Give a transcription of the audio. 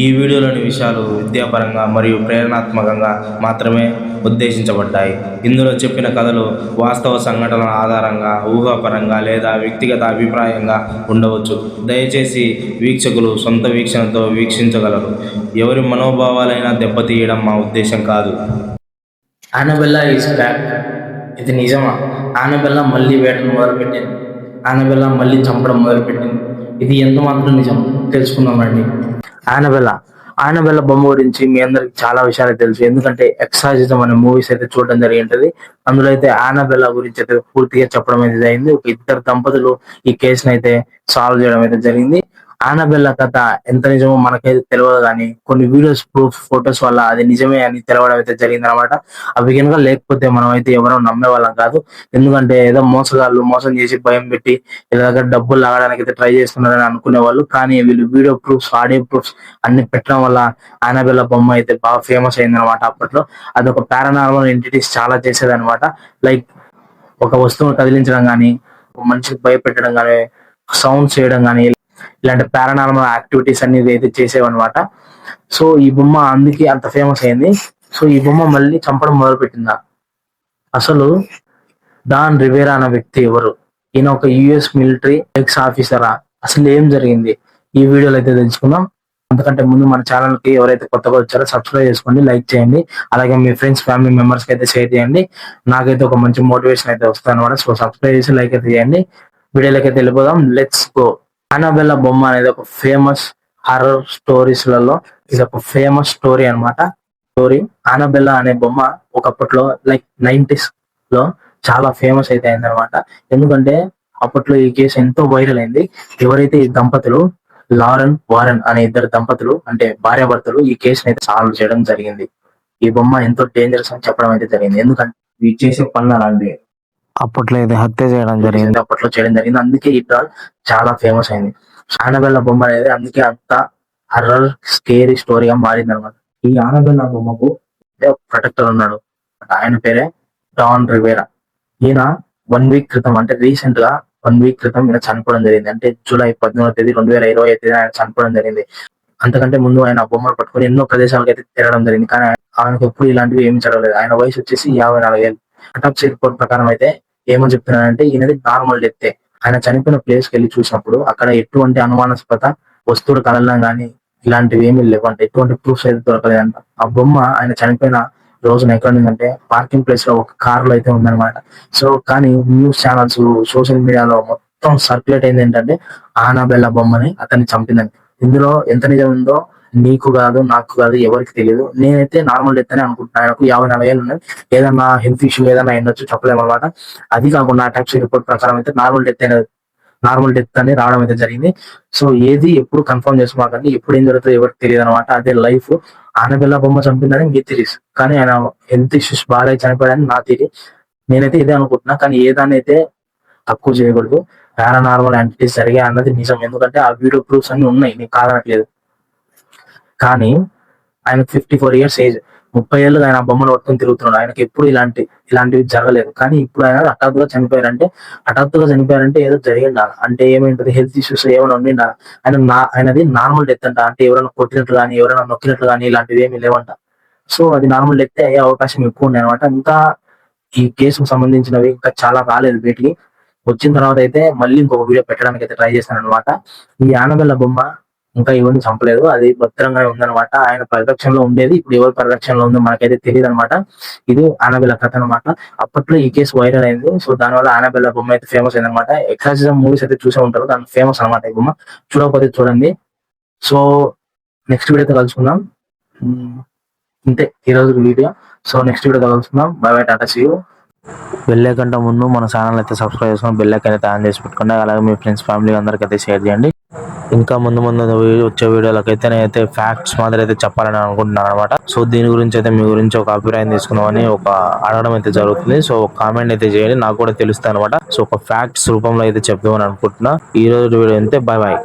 ఈ వీడియోలోని విషయాలు విద్యాపరంగా మరియు ప్రేరణాత్మకంగా మాత్రమే ఉద్దేశించబడ్డాయి. ఇందులో చెప్పిన కథలు వాస్తవ సంఘటనల ఆధారంగా ఊహాపరంగా లేదా వ్యక్తిగత అభిప్రాయంగా ఉండవచ్చు. దయచేసి వీక్షకులు సొంత వీక్షణతో వీక్షించగలరు. ఎవరి మనోభావాలైనా దెబ్బతీయడం మా ఉద్దేశం కాదు. Annabelle is back. ఇది నిజమా? ఆనబెల్లా మళ్ళీ వేటను మొదలుపెట్టింది ఆనబెల మళ్ళీ చంపడం మొదలుపెట్టింది. ఇది ఎంత మాత్రం నిజం. తెలుసుకుందామండి ఆనబెల ఆనబెల్ల. బొమ్మ గురించి మీ అందరికి చాలా విషయాలు తెలుసు. ఎందుకంటే ఎక్సాజిజం అనే మూవీస్ అయితే చూడడం జరిగింటది. అందులో అయితే ఆనబెల్ల గురించి అయితే పూర్తిగా చెప్పడం అయితే జరిగింది. ఒక ఇద్దరు దంపతులు ఈ కేసును అయితే సాల్వ్ చేయడం అయితే జరిగింది. ఆనబెల్ల కథ ఎంత నిజమో మనకైతే తెలియదు కానీ కొన్ని వీడియోస్ ప్రూఫ్ ఫొటోస్ వల్ల అది నిజమే అని తెలవడం అయితే జరిగింది అనమాట అవి కనుక లేకపోతే మనం అయితే ఎవరో నమ్మే వాళ్ళం కాదు. ఎందుకంటే ఏదో మోసగాళ్ళు మోసం చేసి భయం పెట్టి ఇలాగ డబ్బులు లాగడానికి అయితే ట్రై చేస్తున్నారని అనుకునే వాళ్ళు. కానీ వీళ్ళు వీడియో ప్రూఫ్స్ ఆడియో ప్రూఫ్స్ అన్ని పెట్టడం వల్ల ఆనబెల్ల బొమ్మ అయితే బాగా ఫేమస్ అయింది అనమాట అప్పట్లో. అది ఒక పారానార్మల్ ఎంటిటీస్ చాలా చేసేది అనమాట లైక్ ఒక వస్తువును కదిలించడం కానీ మనిషికి భయపెట్టడం కానీ సౌండ్ చేయడం కానీ ఇలాంటి పారానార్మల్ యాక్టివిటీస్ అన్ని అయితే చేసేవన్నమాట. సో ఈ బొమ్మ అందుకే అంత ఫేమస్ అయింది. సో ఈ బొమ్మ మళ్ళీ చంపడం మొదలుపెట్టిందా? అసలు డాన్ రివేరా అనే వ్యక్తి ఎవరు? ఈయన ఒక యుఎస్ మిలిటరీ ఎక్స్ ఆఫీసరా అసలు ఏం జరిగింది? ఈ వీడియోలో అయితే తెలుసుకుందాం. అంతకంటే ముందు మన ఛానల్కి ఎవరైతే కొత్తగా వచ్చారో సబ్స్క్రైబ్ చేసుకోండి లైక్ చేయండి. అలాగే మీ ఫ్రెండ్స్ ఫ్యామిలీ మెంబర్స్కి అయితే షేర్ చేయండి. నాకైతే ఒక మంచి మోటివేషన్ అయితే వస్తుంది అనమాట సో సబ్స్క్రైబ్ చేసి లైక్ అయితే చేయండి. వీడియోలోకి అయితే వెళ్ళిపోదాం. లెట్స్ గో అనబెల్ల బొమ్మ అనేది ఒక ఫేమస్ హర్రర్ స్టోరీస్లలో ఇది ఒక ఫేమస్ స్టోరీ అన్నమాట. స్టోరీ ఆనబెల్లా అనే బొమ్మ ఒకప్పట్లో లైక్ నైన్టీస్లో చాలా ఫేమస్ అయితే అయిందనమాట ఎందుకంటే అప్పట్లో ఈ కేసు ఎంతో వైరల్ అయింది. ఎవరైతే ఈ దంపతులు లారెన్ వారెన్ అనే ఇద్దరు దంపతులు అంటే భార్యాభర్తలు ఈ కేసుని అయితే సాల్వ్ చేయడం జరిగింది. ఈ బొమ్మ ఎంతో డేంజరస్ అని చెప్పడం అయితే జరిగింది. ఎందుకంటే ఇవి చేసే పనులు అలాంటివి. అప్పట్లో ఇది హత్య చేయడం జరిగింది. అప్పట్లో చేయడం జరిగింది. అందుకే ఈ డాల్ చాలా ఫేమస్ అయింది. ఆనబెల్ల బొమ్మ అనేది అందుకే అంత హర్రర్ స్కేరీ స్టోరీగా మారింది అనమాట ఈ ఆనబెల్ల బొమ్మకు ప్రొటెక్టర్ ఉన్నాడు. ఆయన పేరే డాన్ రివేరా ఈయన వన్ వీక్ క్రితం అంటే రీసెంట్గా వన్ వీక్ క్రితం ఈయన చనిపోవడం జరిగింది. అంటే జూలై పద్నాలుగో తేదీ రెండు వేల ఇరవై తేదీ ఆయన చనిపోవడం జరిగింది. అంతకంటే ముందు ఆయన ఆ బొమ్మను పట్టుకొని ఎన్నో ప్రదేశాలకు అయితే తిరగడం జరిగింది. కానీ ఆయనకు ఎప్పుడు ఇలాంటివి ఏమి జరగలేదు. ఆయన వయసు వచ్చేసి యాభై నాలుగేళ్ళు అటాప్సీ రిపోర్ట్ ప్రకారం అయితే ఏమని చెప్తున్నానంటే ఈయనది నార్మల్ డెత్ ఆయన చనిపోయిన ప్లేస్కి వెళ్ళి చూసినప్పుడు అక్కడ ఎటువంటి అనుమానాస్పద వస్తువులు కలలం కానీ ఇలాంటివి ఏమీ లేవంట ఎటువంటి ప్రూఫ్స్ అయితే దొరకలేదంట. ఆ బొమ్మ ఆయన చనిపోయిన రోజున ఎక్కడ ఉందంటే పార్కింగ్ ప్లేస్లో ఒక కార్లో అయితే ఉందన్నమాట. సో కానీ న్యూస్ ఛానల్స్ సోషల్ మీడియాలో మొత్తం సర్క్యులేట్ అయింది ఏంటంటే ఆనాబెల్లా బొమ్మని అతన్ని చంపిందని ఇందులో ఎంత నిజం ఉందో నీకు కాదు నాకు కాదు ఎవరికి తెలియదు. నేనైతే నార్మల్ డెత్ అని అనుకుంటున్నాను నాకు యాభై నలభై ఏళ్ళు ఉన్నాయి. ఏదన్నా హెల్త్ ఇష్యూ ఏదైనా అయ్యొచ్చు చెప్పలేము అనమాట. అది కాకుండా టైప్స్ రిపోర్ట్ ప్రకారం అయితే నార్మల్ డెత్ అనేది నార్మల్ డెత్ అని రావడం అయితే జరిగింది. సో ఏది ఎప్పుడు కన్ఫర్మ్ చేసుకోమాకండి. ఎప్పుడు ఏం జరుగుతుందో ఎవరికి తెలియదు అనమాట. అదే లైఫ్ ఆనబిల్ల బొమ్మ చంపిందని మీ తెలియదు. కానీ ఆయన హెల్త్ ఇష్యూస్ బాగా చనిపోయాడని నా తీరి నేనైతే ఇదే అనుకుంటున్నా. కానీ ఏదాన్ని అయితే తక్కువ చేయకూడదు. పారానార్మల్ యాంటిటీస్ జరిగాయి అన్నది నిజం. ఎందుకంటే ఆ వీడియో ప్రూఫ్స్ అన్ని ఉన్నాయి. నీకు కాదనట్లేదు. కానీ ఆయనకు ఫిఫ్టీ ఫోర్ ఇయర్స్ ఏజ్ ముప్పై ఏళ్ళు ఆయన బొమ్మలు పట్టుకుని తిరుగుతున్నాడు. ఆయనకి ఎప్పుడు ఇలాంటి ఇలాంటివి జరగలేదు. కానీ ఇప్పుడు ఆయన హఠాత్తుగా చనిపోయారంటే హఠాత్తుగా చనిపోయారంటే ఏదో జరిగిండాలి అంటే ఏమైంటది? హెల్త్ ఇష్యూస్ ఏమైనా ఉండిండా ఆయన నా ఆయనది నార్మల్ డెత్ అంట. అంటే ఎవరైనా కొట్టినట్లు కానీ ఎవరైనా నొక్కినట్లు కానీ ఇలాంటివి ఏమీ లేవంట. సో అది నార్మల్ డెత్ అయ్యే అవకాశం ఎక్కువ ఉంది అనమాట. ఇంకా ఈ కేసుకు సంబంధించినవి ఇంకా చాలా రాలేదు బయటికి వచ్చిన తర్వాత అయితే మళ్ళీ ఇంకొక వీడియో పెట్టడానికి అయితే ట్రై చేశాను అనమాట ఈ ఆనబెల్ల బొమ్మ ఇంకా ఎవరిని చంపలేదు. అది భద్రంగానే ఉందన్నమాట. ఆయన పరిరక్షణలో ఉండేది. ఇప్పుడు ఎవరి పరిరక్షణలో ఉందో మనకైతే తెలియదు అనమాట ఇది ఆనబెల్ల కథ అనమాట అప్పట్లో ఈ కేసు వైరల్ అయింది. సో దానివల్ల ఆనబెల్ల బొమ్మ అయితే ఫేమస్ అయింది అనమాట ఎక్సాసిజం మూవీస్ అయితే చూసే ఉంటారు. దాని ఫేమస్ అనమాట ఈ బొమ్మ. చూడకపోతే చూడండి. సో నెక్స్ట్ వీడియోతో కలుసుకుందాం. ఉమ్, ఇంతే. ఈ రోజు వీడియో. సో నెక్స్ట్ వీడియో కలుసుకుందాం. బై బై టాటా సీ వెళ్ళే కంటే ముందు మన ఛానల్ అయితే సబ్స్క్రైబ్ చేసుకొని బెల్ అయితే ఆన్ చేసి పెట్టుకోండి. అలాగే మీ ఫ్రెండ్స్ ఫ్యామిలీ అందరికీ అయితే షేర్ చేయండి. ఇంకా ముందు ముందు వచ్చే వీడియోలకు అయితే నేనైతే ఫ్యాక్ట్స్ మాత్రం అయితే చెప్పాలని అనుకుంటున్నాను అనమాట సో దీని గురించి అయితే మీ గురించి ఒక అభిప్రాయం తీసుకుందామని ఒక అడగడం అయితే జరుగుతుంది. సో కామెంట్ అయితే చేయండి నాకు కూడా తెలుస్తుంది అనమాట సో ఒక ఫ్యాక్ట్స్ రూపంలో అయితే చెప్దామని అనుకుంటున్నా. ఈ రోజు వీడియో అయితే బాయ్ బాయ్